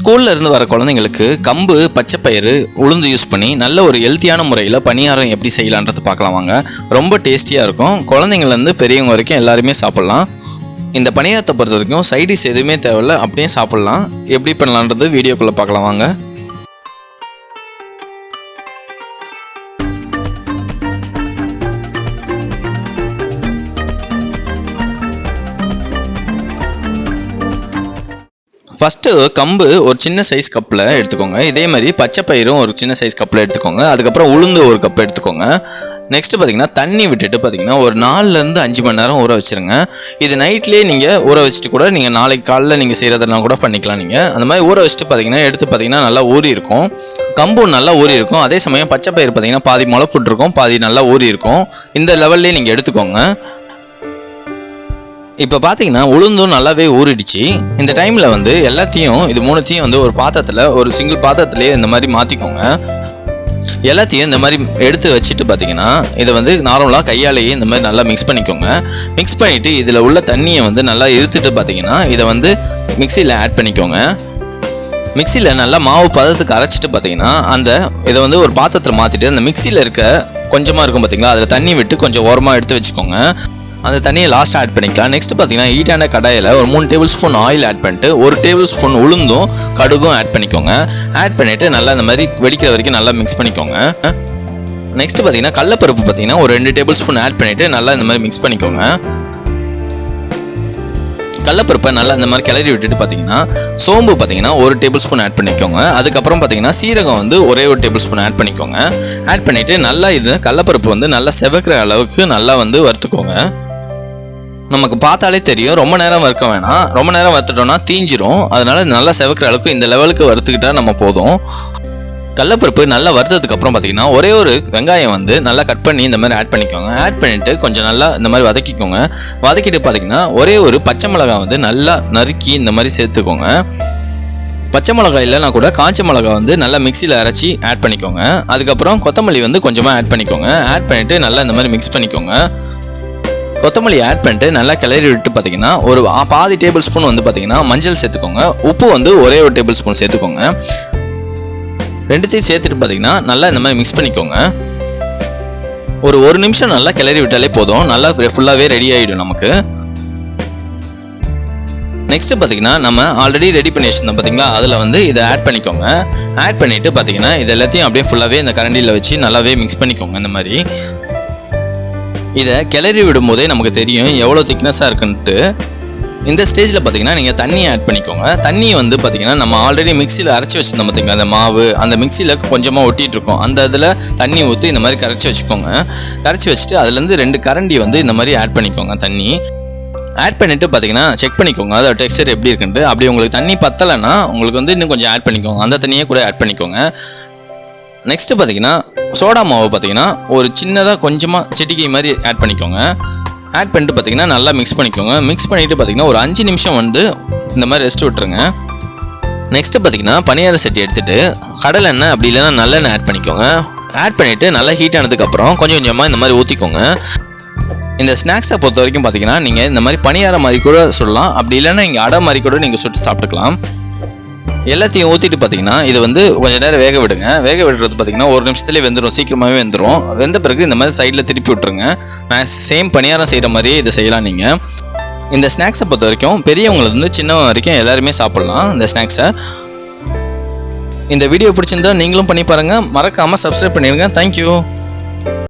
ஸ்கூல்ல இருந்து வர குழந்தைங்களுக்கு கம்பு பச்சைப்பயிறு உளுந்து யூஸ் பண்ணி நல்ல ஒரு ஹெல்த்தியான முறையில் பணியாரம் எப்படி செய்யலான்றது பார்க்கலாம் வாங்க. ரொம்ப டேஸ்டியாக இருக்கும். குழந்தைங்கள்லேருந்து பெரியவங்க வரைக்கும் எல்லாருமே சாப்பிட்லாம். இந்த பணியாரத்தை பொறுத்த வரைக்கும் சைடிஸ் எதுவுமே தேவையில்ல. அப்படியே சாப்பிட்லாம். எப்படி பண்ணலான்றது வீடியோக்குள்ளே பார்க்கலாம் வாங்க. ஃபஸ்ட்டு கம்பு ஒரு சின்ன சைஸ் கப்பில் எடுத்துக்கோங்க. இதே மாதிரி பச்சை பயிரும் ஒரு சின்ன சைஸ் கப்பில் எடுத்துக்கோங்க. அதுக்கப்புறம் உளுந்து ஒரு கப் எடுத்துக்கோங்க. நெக்ஸ்ட்டு பார்த்தீங்கன்னா தண்ணி விட்டுட்டு பார்த்தீங்கன்னா ஒரு நாலுலேருந்து அஞ்சு மணி நேரம் ஊற வச்சுருங்க. இது நைட்லேயே நீங்கள் ஊற வச்சுட்டு கூட நீங்கள் நாளைக்கு காலைல நீங்கள் செய்கிறதெல்லாம் கூட பண்ணிக்கலாம் நீங்கள் அந்த மாதிரி ஊற வச்சுட்டு பார்த்தீங்கன்னா எடுத்து பார்த்தீங்கன்னா நல்லா ஊறி இருக்கும். கம்பு நல்லா ஊறி இருக்கும். அதே சமயம் பச்சை பயிர் பார்த்தீங்கன்னா பாதி முளை பாதி நல்லா ஊறி இருக்கும். இந்த லெவல்லே நீங்கள் எடுத்துக்கோங்க. இப்போ பார்த்தீங்கன்னா உளுந்தும் நல்லாவே ஊறிடுச்சு. இந்த டைமில் வந்து எல்லாத்தையும் இது மூணுத்தையும் வந்து ஒரு பாத்திரத்தில் ஒரு சிங்கிள் பாத்திரத்துலேயே இந்த மாதிரி மாற்றிக்கோங்க எல்லாத்தையும் இந்த மாதிரி எடுத்து வச்சுட்டு பார்த்தீங்கன்னா இதை வந்து நார்மலாக கையாலேயே இந்த மாதிரி நல்லா மிக்ஸ் பண்ணிக்கோங்க. மிக்ஸ் பண்ணிவிட்டு இதில் உள்ள தண்ணியை வந்து நல்லா இழுத்துட்டு பார்த்தீங்கன்னா இதை வந்து மிக்சியில் ஆட் பண்ணிக்கோங்க. மிக்சியில் நல்லா மாவு பதத்துக்கு அரைச்சிட்டு பார்த்தீங்கன்னா அந்த இதை வந்து ஒரு பாத்திரத்தில் மாற்றிட்டு அந்த மிக்சியில் இருக்க கொஞ்சமாக இருக்கும் பார்த்தீங்களா அதில் தண்ணி விட்டு கொஞ்சம் ஓரமாக எடுத்து வச்சுக்கோங்க. அந்த தண்ணியை லாஸ்ட் ஆட் பண்ணிக்கலாம். நெக்ஸ்ட் பார்த்தீங்கன்னா ஹீட்டான கடாயில் ஒரு மூணு டேபிள் ஸ்பூன் ஆயில் ஆட் பண்ணிட்டு ஒரு டேபிள் ஸ்பூன் உளுந்தும் கடுகும் ஆட் பண்ணிக்கோங்க. ஆட் பண்ணிவிட்டு நல்லா இந்த மாதிரி வெடிக்கிற வரைக்கும் நல்லா மிக்ஸ் பண்ணிக்கோங்க. நெக்ஸ்ட் பார்த்தீங்கன்னா கடலப்பருப்பு பார்த்தீங்கன்னா ஒரு ரெண்டு டேபிள் ஸ்பூன் ஆட் பண்ணிவிட்டு நல்லா இந்த மாதிரி மிக்ஸ் பண்ணிக்கோங்க. கடலப்பருப்பை நல்லா இந்த மாதிரி கிளறி விட்டுட்டு பார்த்தீங்கன்னா சோம்பு பார்த்தீங்கன்னா ஒரு டேபிள் ஸ்பூன் ஆட் பண்ணிக்கோங்க. அதுக்கப்புறம் பார்த்தீங்கன்னா சீரகம் வந்து ஒரே ஒரு டேபிள் ஸ்பூன் ஆட் பண்ணிக்கோங்க. ஆட் பண்ணிவிட்டு நல்லா இது கடலப்பருப்பு வந்து நல்லா செவக்கிற அளவுக்கு நல்லா வந்து வறுத்துக்கோங்க. நமக்கு பார்த்தாலே தெரியும். ரொம்ப நேரம் வறுக்க வேணாம். ரொம்ப நேரம் வறுத்துட்டோம்னா தீஞ்சிரும். அதனால நல்லா செவக்கிற அளவுக்கு இந்த லெவலுக்கு வறுத்துக்கிட்டா நம்ம போதும். கடலப்பருப்பு நல்லா வறுத்ததுக்கு அப்புறம் பார்த்தீங்கன்னா ஒரே ஒரு வெங்காயம் வந்து நல்லா கட் பண்ணி இந்த மாதிரி ஆட் பண்ணிக்கோங்க. ஆட் பண்ணிட்டு கொஞ்சம் நல்லா இந்த மாதிரி வதக்கிக்கோங்க. வதக்கிட்டு பார்த்தீங்கன்னா ஒரே ஒரு பச்சை மிளகாய் வந்து நல்லா நறுக்கி இந்த மாதிரி சேர்த்துக்கோங்க. பச்சை மிளகாய் இல்லைனா கூட காஞ்ச மிளகாய் வந்து நல்லா மிக்சியில் அரைச்சி ஆட் பண்ணிக்கோங்க. அதுக்கப்புறம் கொத்தமல்லி வந்து கொஞ்சமாக ஆட் பண்ணிக்கோங்க. ஆட் பண்ணிவிட்டு நல்லா இந்த மாதிரி மிக்ஸ் பண்ணிக்கோங்க. கொத்தமல்லி ஆட் பண்ணிட்டு நல்லா கிளறி விட்டு பார்த்தீங்கன்னா ஒரு பாதி டேபிள் ஸ்பூன் வந்து பார்த்தீங்கன்னா மஞ்சள் சேர்த்துக்கோங்க. உப்பு வந்து ஒரே ஒரு டேபிள் ஸ்பூன் சேர்த்துக்கோங்க. ரெண்டுத்தையும் சேர்த்துட்டு பார்த்தீங்கன்னா நல்லா இந்த மாதிரி மிக்ஸ் பண்ணிக்கோங்க. ஒரு ஒரு நிமிஷம் நல்லா கிளறி விட்டாலே போதும். நல்லா ஃபுல்லாகவே ரெடி ஆகிடும் நமக்கு. நெக்ஸ்ட் பார்த்தீங்கன்னா நம்ம ஆல்ரெடி ரெடி பண்ணி வச்சிருந்தோம் பார்த்தீங்களா அதில் வந்து இதை ஆட் பண்ணிக்கோங்க. ஆட் பண்ணிவிட்டு பார்த்தீங்கன்னா இது எல்லாத்தையும் அப்படியே ஃபுல்லாகவே இந்த கரண்டியில் வச்சு நல்லாவே மிக்ஸ் பண்ணிக்கோங்க இந்த மாதிரி. இதை கிளறி விடும்போதே நமக்கு தெரியும் எவ்வளோ திக்னஸாக இருக்குன்ட்டு இந்த ஸ்டேஜில் பார்த்தீங்கன்னா நீங்கள் தண்ணியை ஆட் பண்ணிக்கோங்க. தண்ணி வந்து பார்த்தீங்கன்னா நம்ம ஆல்ரெடி மிக்சியில் அரைச்சி வச்சிருந்தோம் பார்த்தீங்க அந்த மாவு. அந்த மிக்சியில் கொஞ்சமாக ஒட்டிட்டு அந்த இதில் தண்ணி ஊற்றி இந்த மாதிரி கரைச்சி வச்சுக்கோங்க. கரைச்சி வச்சுட்டு அதுலேருந்து ரெண்டு கரண்டி வந்து இந்த மாதிரி ஆட் பண்ணிக்கோங்க தண்ணி. ஆட் பண்ணிவிட்டு பார்த்தீங்கன்னா செக் பண்ணிக்கோங்க. அதோட டெக்ஸ்சர் எப்படி இருக்குன்ட்டு. அப்படி உங்களுக்கு தண்ணி பத்தலைன்னா உங்களுக்கு வந்து இன்னும் கொஞ்சம் ஆட் பண்ணிக்கோங்க. அந்த தண்ணியே கூட ஆட் பண்ணிக்கோங்க. நெக்ஸ்ட்டு பார்த்தீங்கன்னா சோடா மாவு பார்த்தீங்கன்னா ஒரு சின்னதாக கொஞ்சமாக செட்டிக்கை மாதிரி ஆட் பண்ணிக்கோங்க. ஆட் பண்ணிட்டு பார்த்தீங்கன்னா நல்லா மிக்ஸ் பண்ணிக்கோங்க. மிக்ஸ் பண்ணிவிட்டு பார்த்தீங்கன்னா ஒரு அஞ்சு நிமிஷம் வந்து இந்த மாதிரி ரெஸ்ட் விட்டுருங்க. நெக்ஸ்ட்டு பார்த்தீங்கன்னா பனியார சட்டி எடுத்துகிட்டு கடலெண்ணெய் அப்படி இல்லைன்னா நல்லெண்ணெய் ஆட் பண்ணிக்கோங்க. ஆட் பண்ணிவிட்டு நல்லா ஹீட் ஆனதுக்கப்புறம் கொஞ்சம் கொஞ்சமாக இந்த மாதிரி ஊற்றிக்கோங்க இந்த ஸ்நாக்ஸை பொறுத்த வரைக்கும் பார்த்தீங்கன்னா நீங்கள் இந்த மாதிரி பணியார மாதிரி கூட சொல்லலாம் அப்படி இல்லைன்னா இங்கே அடை மாதிரி கூட நீங்கள் சுட்டு சாப்பிட்டுக்கலாம். எல்லாத்தையும் ஊற்றிட்டு பார்த்தீங்கன்னா இது வந்து கொஞ்சம் நேரம் வேக விடுங்க. வேக விடுறது பார்த்தீங்கன்னா ஒரு நிமிஷத்துலேயே வெந்துடும் சீக்கிரமாகவே வெந்துடும் வெந்த பிறகு இந்த மாதிரி சைடில் திருப்பி விட்டுருங்க. சேம் பணியாரம் செய்கிற மாதிரியே இதை செய்யலாம் நீங்கள் இந்த ஸ்நாக்ஸை பொறுத்த வரைக்கும் பெரியவங்கலேருந்து சின்னவங்க வரைக்கும் எல்லாருமே சாப்பிட்லாம் இந்த ஸ்நாக்ஸை இந்த வீடியோ பிடிச்சிருந்தா நீங்களும் பண்ணி பாருங்கள் மறக்காமல் சப்ஸ்கிரைப் பண்ணிடுங்க. தேங்க்யூ